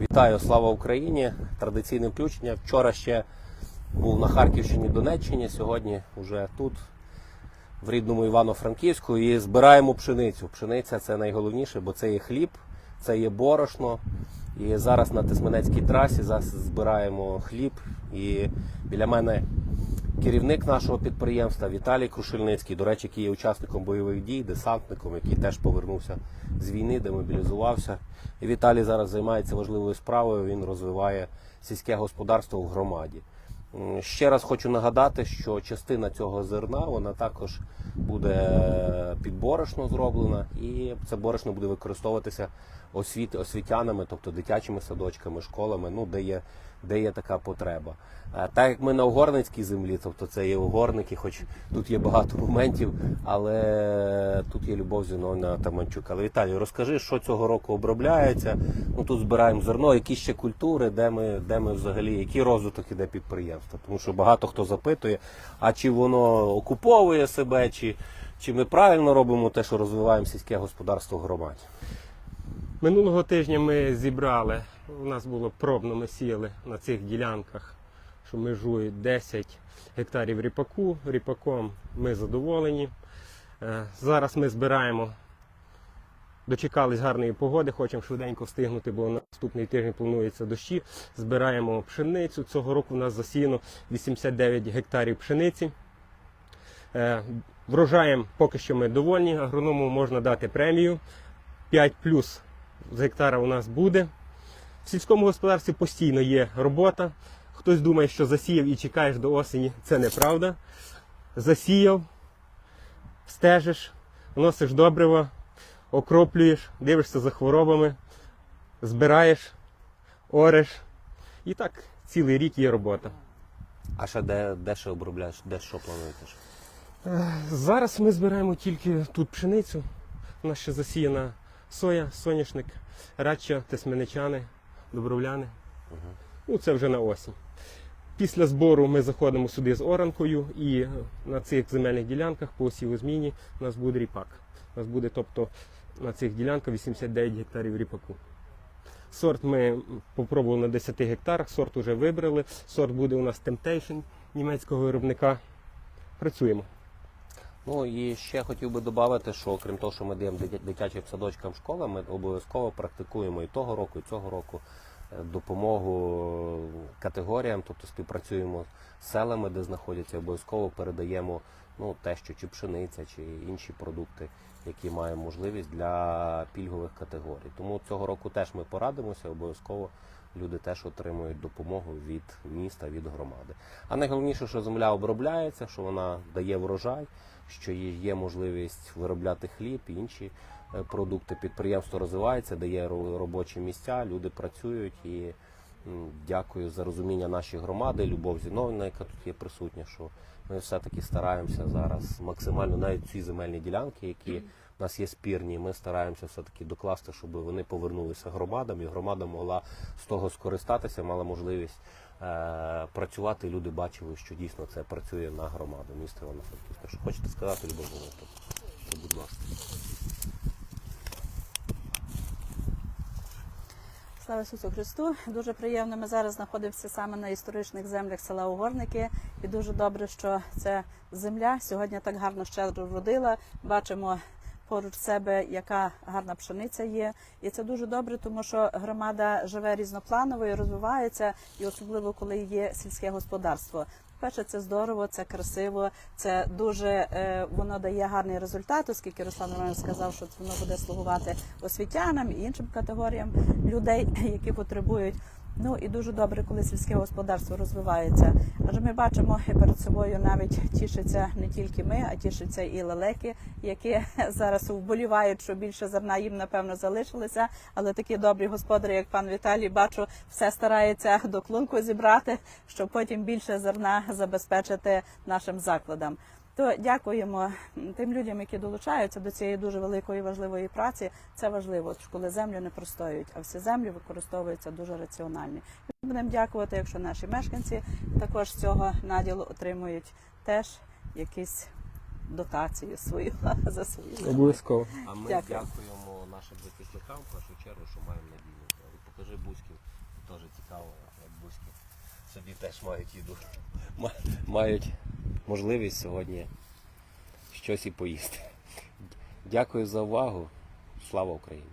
Вітаю, слава Україні! Традиційне включення. Вчора ще був на Харківщині, Донеччині. Сьогодні вже тут, в рідному Івано-Франківську, і збираємо пшеницю. Пшениця це найголовніше, бо це є хліб, це є борошно. І зараз на Тисменецькій трасі зараз збираємо хліб. І біля мене керівник нашого підприємства Віталій Крушельницький, до речі, який є учасником бойових дій, десантником, який теж повернувся з війни, демобілізувався. І Віталій зараз займається важливою справою. Він розвиває сільське господарство в громаді. Ще раз хочу нагадати, що частина цього зерна вона також буде під борошно зроблена, і це борошно буде використовуватися освіт, освітянами, тобто дитячими садочками, школами, ну де є, де є така потреба. Е, Так як ми на угорницькій землі, тобто це є угорники, хоч тут є багато моментів, але тут є Любов Зіновна Таманчук. Але Віталій, розкажи, що цього року обробляється. Ну тут збираємо зерно, які ще культури, де ми, де ми взагалі, який розвиток іде підприємства. Тому що багато хто запитує, а чи воно окуповує себе, чи, чи ми правильно робимо те, що розвиваємо сільське господарство в громаді. Минулого тижня ми зібрали, у нас було пробно, ми сіяли на цих ділянках, що межують 10 гектарів ріпаку. Ріпаком ми задоволені. Е, Зараз ми збираємо, дочекались гарної погоди, хочемо швиденько встигнути, бо на наступний тиждень планується дощі. Збираємо пшеницю. Цього року у нас засіяно 89 гектарів пшениці. Е, Врожаєм поки що ми довольні. Агроному можна дати премію. 5 плюс з гектара у нас буде. В сільському господарстві постійно є робота. Хтось думає, що засіяв і чекаєш до осені. Це неправда. Засіяв, стежиш, вносиш добриво, окроплюєш, дивишся за хворобами, збираєш, ореш. І так цілий рік є робота. А ще де, де ще обробляєш, де що плануєте? ще? Зараз ми збираємо тільки тут пшеницю. У нас ще засіяна соя, соняшник, радча, тесменичани, добровляни. Ну, це вже на осінь. Після збору ми заходимо сюди з оранкою і на цих земельних ділянках по сівозміні у нас буде ріпак. У нас буде, тобто, на цих ділянках 89 гектарів ріпаку. Сорт ми попробували на 10 гектарах, сорт вже вибрали. Сорт буде у нас Temptation німецького виробника. Працюємо. Ну і ще хотів би додати, що окрім того, що ми даємо дитячим садочкам школам, ми обов'язково практикуємо і того року, і цього року допомогу категоріям, тобто співпрацюємо з селами, де знаходяться, обов'язково передаємо ну, те, що чи пшениця, чи інші продукти, які маємо можливість для пільгових категорій. Тому цього року теж ми порадимося, обов'язково люди теж отримують допомогу від міста, від громади. А найголовніше, що земля обробляється, що вона дає врожай, що є- можливість виробляти хліб і інші продукти. Підприємство розвивається, дає робочі місця, люди працюють і дякую за розуміння нашої громади, Любов Зіновна, яка тут є присутня, що ми все-таки стараємося зараз максимально навіть ці земельні ділянки, які в нас є спірні, ми стараємося все-таки докласти, щоб вони повернулися громадам, і громада могла з того скористатися, мала можливість е, працювати. Люди бачили, що дійсно це працює на громаду міста Івано-Франківська. Що хочете сказати, Любов Володимирівна? Будь ласка. Слава Ісусу Христу! Дуже приємно. Ми зараз знаходимося саме на історичних землях села Угорники. І дуже добре, що ця земля сьогодні так гарно щедро вродила. Бачимо поруч себе, яка гарна пшениця є. І це дуже добре, тому що громада живе різнопланово і розвивається, і особливо коли є сільське господарство. Перше, це здорово, це красиво, це дуже е, воно дає гарний результат, оскільки Руслан Романович сказав, що воно буде слугувати освітянам і іншим категоріям людей, які потребують. Ну і дуже добре, коли сільське господарство розвивається. Адже ми бачимо перед собою навіть тішиться не тільки ми, а тішаться і лелеки, які зараз вболівають, що більше зерна їм напевно залишилося. Але такі добрі господарі, як пан Віталій, бачу, все старається до клунку зібрати, щоб потім більше зерна забезпечити нашим закладам. То дякуємо тим людям, які долучаються до цієї дуже великої важливої праці. Це важливо, коли землю не простоюють, а всі землі використовуються дуже раціональні. Ми будемо дякувати, якщо наші мешканці також з цього наділу отримують теж якісь дотацію свою за свою. Обов'язково. А ми Дякую. дякуємо нашим захисникам в першу чергу, що маємо надійну ріпаку. покажи бузьків. Теж цікаво, як бузьки собі теж мають їду. Мають можливість сьогодні щось і поїсти. Дякую за увагу. Слава Україні!